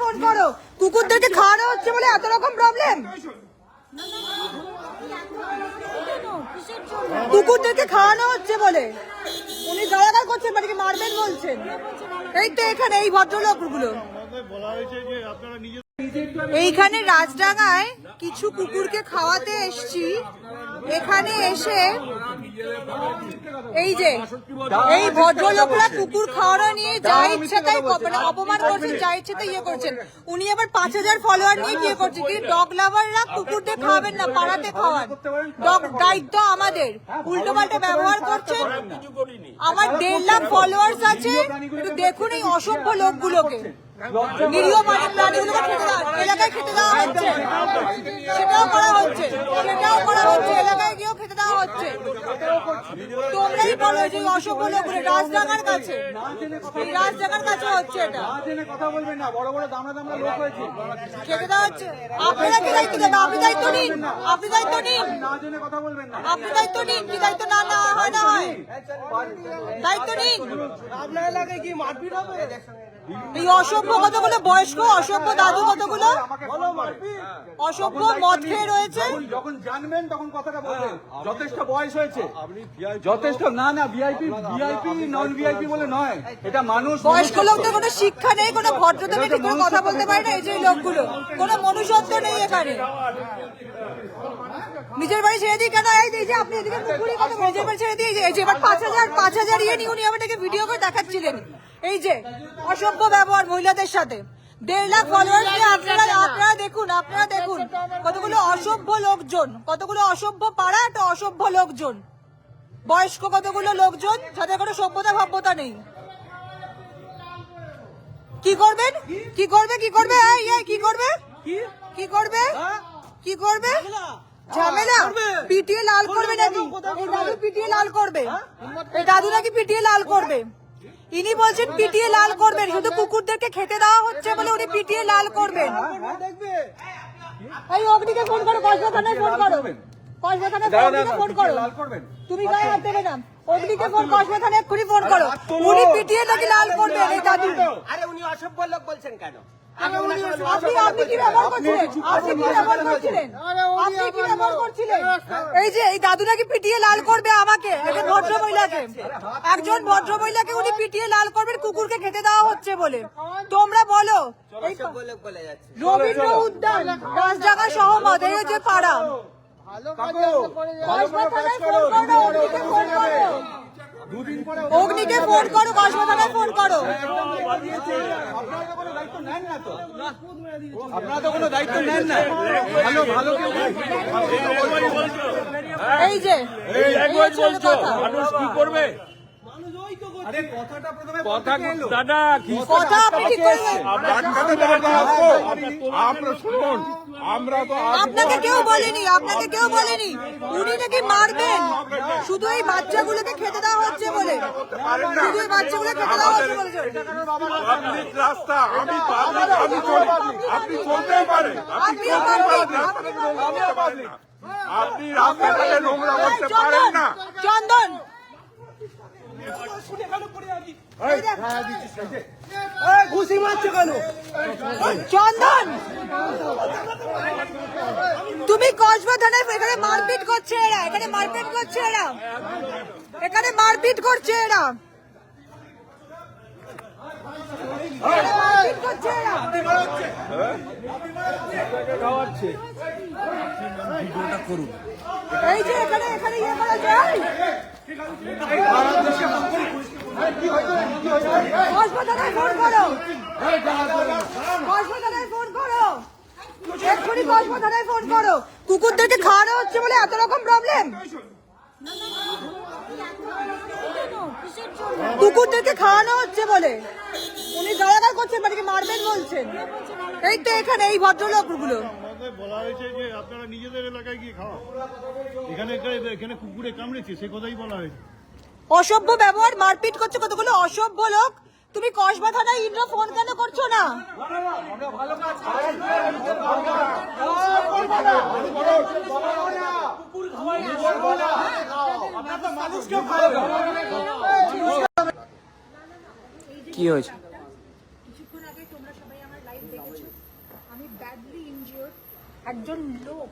Phone করো। খাওয়ানো হচ্ছে বলে এত রকম প্রবলেম খাওয়ানো হচ্ছে বলে। উনি করছেন মানে বলছেন? এই তো এখানে, এই ভদ্রলোকগুলো। বলা হয়েছে যে আপনারা এইখানে রাজডাঙ্গায় কিছু কুকুরকে খাওয়াতে এসছি। এখানে এসে এই যে, এই ভদ্রলোকরা কুকুর খাওয়ানো নিয়ে যা ইচ্ছা তাই মানে অপমান করছেন, যা ইচ্ছে তাই ইয়ে করছেন। উনি আবার পাঁচ হাজার ফলোয়ার নিয়ে কি করছেন কি? ডগ লাভাররা কুকুরদের খাওয়াবেন না, পাড়াতে খাওয়ান। ডগ দায়িত্ব আমাদের। উল্টো পাল্টা ব্যবহার করছেন। আমার দেড় লাখ ফলোয়ার্স আছে। দেখুন এই অসভ্য লোকগুলোকে। নিরীহ মানে প্রাণীগুলোকে এলাকায় খেতে দেওয়া হচ্ছে। সেটাও করা হচ্ছে। সেটাও করা হচ্ছে এলাকায় গিয়েও খেতে দেওয়া হচ্ছে তোমরাই বলো যে অসভ্য লোকগুলো রাজডাঙ্গার কাছে। এই রাজডাঙ্গার কাছে হচ্ছে এটা। কথা বলবেন না বড় বড় দামড়া দামড়া লোক হয়েছে। খেতে দেওয়া হচ্ছে। আপনারা কি দায়িত্ব দেবেন? আপনি দায়িত্ব নিন। আপনি দায়িত্ব নিন। না জেনে কথা বলবেন না। আপনি দায়িত্ব নিন কি দায়িত্ব? না না হয় না হয়। দায়িত্ব নিন। আপনার এলাকায় কি মারপিট হবে? এই অসভ্য কতগুলো? বয়স্ক অসভ্য দাদু কতগুলো? বলো অসভ্য মদ খেয়ে রয়েছে? যখন জানবেন তখন কথাটা বলবেন। যথেষ্ট বয়স হয়েছে। যথেষ্ট না না ভিআইপি ভিআইপি নন ভিআইপি বলে নয়। এটা মানুষ বয়স্ক লোকদের কোনো শিক্ষা নেই কোনো ভদ্রতা নেই ঠিক কথা বলতে পারে না এই যে লোকগুলো। কোনো মনুষ্যত্ব নেই এখানে। নিজের বাড়ি ছেড়ে দিই কেন এই যে আপনি এদিকে ঘুরিয়ে কথা নিজের বাড়ি ছেড়ে দিয়ে এই যে এবার পাঁচ হাজার পাঁচ হাজার ইয়ে নিয়ে উনি আমাদেরকে ভিডিও করে দেখাচ্ছিলেন। এই যে অসভ্য ব্যবহার মহিলাদের সাথে। দেড় লাখ ফলোয়ার্স আপনারা আপনারা দেখুন আপনারা দেখুন কতগুলো অসভ্য লোকজন কতগুলো অসভ্য পাড়া একটা অসভ্য লোকজন। বয়স্ক কতগুলো লোকজন যাদের কোনো সভ্যতা ভাব্যতা নেই। কি করবেন? কি করবে কি করবে? কি করবে? কি? করবে? কি করবে? ঝামেলা? পিটিয়ে লাল করবে নাকি? এই দাদু পিটিয়ে লাল করবে। এই দাদু নাকি পিটিয়ে লাল করবে। ইনি বলছেন পিটিয়ে লাল করবেন শুধু কুকুরদেরকে খেতে দেওয়া হচ্ছে বলে উনি পিটিয়ে লাল করবেন এই অগ্নিকে ফোন করো কসবা ফোন করো। কসবা ফোন করো। তুমি গায়ে হাত দেবে না। অগ্নিকে ফোন কসবা এক্ষুনি ফোন করো। উনি পিটিয়ে নাকি লাল করবেন এই দাদু। আরে উনি অসভ্য লোক বলছেন কেন? এই যে এই দাদু নাকি পিটিয়ে লাল করবে আমাকে একজন ভদ্র মহিলাকে একজন ভদ্র মহিলাকে উনি পিটিয়ে লাল করবেন কুকুরকে খেতে দেওয়া হচ্ছে বলে। তোমরা বলো। রবীন্দ্র উদ্যান রাজডাঙ্গা সহমত এই হচ্ছে পাড়া। করো অগ্নিকে ফোন করো দুদিন পরে অগ্নিকে ফোন করো কসবাথানায় ফোন করো। আপনারা তো কোনো দায়িত্ব নেন না তো। আপনারা তো কোনো দায়িত্ব নেন না। ভালো ভালো এই যে কি করবে। দাদা কি? কথা আপনি ঠিক করবেন আমরা তো আপনাকে কেউ বলেনি আপনাকে কেউ বলেনি। উনি নাকি মারবেন। শুধু এই বাচ্চাগুলোকে খেতে দেওয়া হচ্ছে বলে। শুধু এই বাচ্চাগুলো খেতে দেওয়া হচ্ছে বলে। পাবলিক রাস্তা আমি পাবলিক আমি আপনি চলতেই পারেন। আপনি চলতেই পারবেন, পারেন। আপনি রাস্তাঘাটে নোংরা করতে পারেন না চন্দন ঘুষি মারছে কেন? চন্দন! তুমি কসবা থানায় এখানে মারপিট করছে এরা এখানে মারপিট করছে এরা। এখানে মারপিট করছে এরা। এই যে এখানে এখানে ইয়ে করা যায় হাসপাতালে ফোন করো হাসপাতালে ফোন করো ফোন করো। কুকুরদেরকে খাওয়ানো হচ্ছে বলে এত রকম প্রবলেম কুকুরদেরকে খাওয়ানো হচ্ছে বলে। উনি গালাগাল করছেন মানে মারবেন বলছেন। এই তো এখানে এই ভদ্রলোকগুলো। আমাদের বলা হয়েছে যে আপনারা নিজেদের এলাকায় গিয়ে খাওয়া এখানে এখানে কুকুরে কামড়েছে সে কথাই বলা হয়েছে। অসভ্য ব্যবহার মারপিট করছে কতগুলো অসভ্য লোক। তুমি কসবা থানায় ইন্দ্র ফোন কেন করছ না? কি হয়েছে? কিছুক্ষণ আগে তোমরা সবাই আমার লাইভ দেখেছ। আমি ব্যাডলি ইনজিওর একজন লোক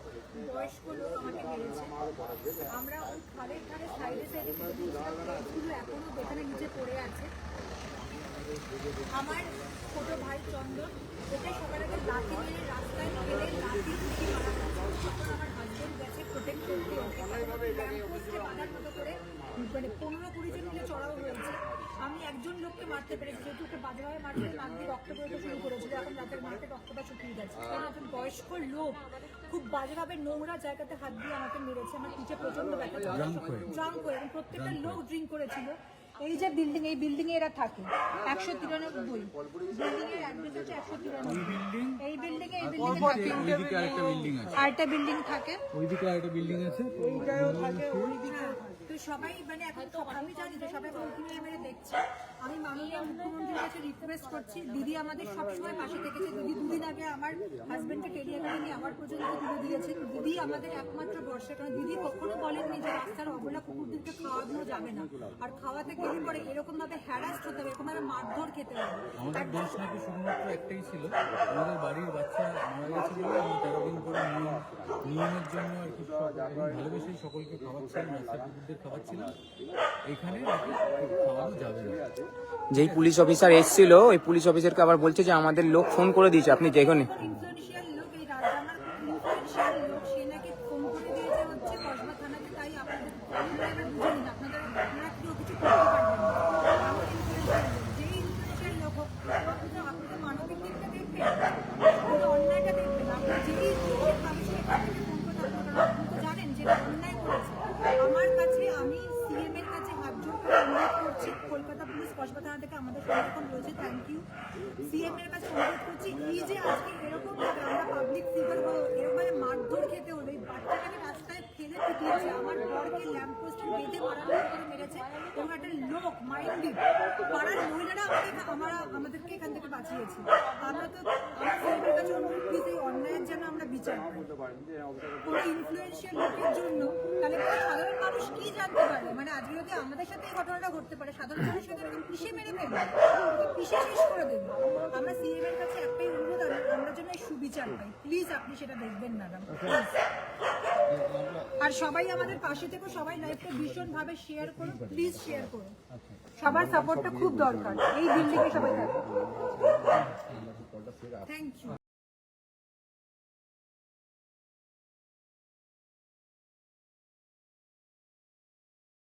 বয়স্ক লোক আমাকে মেরেছে। আমরা ওই খালের ধারে সাইডে সাইডে এখনও এখানে নিচে পড়ে আছে আমার ছোট ভাই চন্দন ওকে সবার আগে লাঠি মেরে রাস্তায় ফেলে লাঠি ঘুষি মারা তখন আমার হাজবেন্ড গেছে প্রোটেক্ট করতে ওকে বাঁধার মতো করে মানে পনেরো কুড়ি জন মিলে চড়াও হয়েছে। আমি একজন লোককে মারতে পেরেছি যেহেতু ওকে বাজেভাবে মারতে নাক দিয়ে রক্ত বেরোতে শুরু করেছিল এখন রাতের মাঠে রক্তটা শুকিয়ে গেছে কারণ একজন বয়স্ক লোক খুব বাজেভাবে নোংরা জায়গাতে হাত দিয়ে আমাকে মেরেছে আমার পিঠে প্রচণ্ড ব্যথা ড্রাঙ্ক করে এবং প্রত্যেকটা লোক ড্রিঙ্ক করেছিল। এই যে বিল্ডিং এই বিল্ডিং এ এরা থাকে একশো তিরানব্বই। বিল্ডিং এর অ্যাড্রেস হচ্ছে একশো তিরানব্বই। এই বিল্ডিং এ এই বিল্ডিং এ থাকে। ওইদিকে আরেকটা বিল্ডিং আছে। আরেকটা বিল্ডিং থাকে। ওইদিকে আরেকটা বিল্ডিং আছে। তো সবাই মানে এখন আমি জানি যে সবাই কন্টিনিউ মেরে দেখছে। আমি মাননীয় মুখ্যমন্ত্রীর কাছে রিকোয়েস্ট করছি দিদি আমাদের সবসময় পাশে থেকেছে। দিদি দুদিন আগে আমার নিয়ে আমার পর্যন্ত তুলে দিয়েছেন দিদি আমাদের একমাত্র ভরসা কারণ দিদি কখনো বলেননি যে রাস্তার অবলা কুকুরদেরকে খাওয়ানো যাবে না। আর খাওয়াতে গেলে পরে এরকম ভাবে হ্যারাস্ট হতে হবে এরকম ভাবে মারধর খেতে হবে। আমাদের দোষ নাকি শুধুমাত্র একটাই ছিল। আমাদের বাড়ির বাচ্চা মারা আমরা তেরো দিন করে নিয়ম নিয়মের জন্য আর কি ভালোবেসেই সকলকে খাওয়াচ্ছিলাম রাস্তার কুকুরদের যেই পুলিশ অফিসার এসেছিল, ওই পুলিশ অফিসারকে আবার বলছে যে আমাদের লোক ফোন করে দিয়েছে, আপনি দেখুন ইনফ্লুয়েন্সিয়াল লোক এই রাজামার ইনফ্লুয়েন্সিয়াল লোক সে নাকি ফোন করে দিয়েছে হচ্ছে কসবা থানাকে তাই আপনাদের আপনারা এবার বুঝে নিন আপনাদের আপনারা কেউ কিছু করতে পারবেন না এমন influential লোক, যেই ইনফ্লুয়েন্সিয়াল লোক হোক আপনি তো আপনি তো মানবিক দিকটা দেখবেন আপনি তো অন্যায়টা দেখবেন আপনি যেই ইনফ্লুয়েন্সিয়াল মানুষ এখান থেকে ফোন করে আপনারা আপনি তো জানেন যে এটা অন্যায় করেছে আমার কাছে আমি সিএম এর কাছে হাত জোর করে অনুরোধ করছি। কলকাতা পুলিশ কসবা থেকে আমাদের সংরক্ষণ রয়েছে থ্যাংক ইউ সিএম এর কাছে অনুরোধ করছি, এই যে আজকে এরকম ভাবে আমরা পাবলিক ফিগার হলো এরকম ভাবে মারধর খেতে হলো বাচ্চাটাকে রাস্তায় ফেলে পিটিয়েছে, আমার বরকে ল্যাম্প পোস্টে বেঁধে মারামারি করে মেরেছে, এবং একটা লোক মাইন্ডেড পাড়ার মহিলারা আমাদের আমরা আমাদেরকে এখান থেকে বাঁচিয়েছে। আমরা তো আমার কাছে অনুরোধ প্লিজ অন্যায়ের যেন ইনফ্লুয়েন্সিয়াল জন্য তাহলে সাধারণ মানুষ কি জানতে পারে মানে আজকে যদি আমাদের সাথে এই ঘটনাটা ঘটতে পারে সাধারণ এরকম পিষে মেরে ফেলবে? পিষে শেষ করে দেবে? আমরা সিএম এর কাছে একটাই অনুরোধ আমরা- এই সুবিচার পাই। প্লিজ আপনি সেটা দেখবেন ম্যাডাম আর সবাই আমাদের পাশে থেকে সবাই লাইফটা ভীষণ ভাবে শেয়ার করুন প্লিজ শেয়ার করুন সবার সাপোর্টটা খুব দরকার। এই বিল্ডিংয়ে সবাই থাকে। Thank you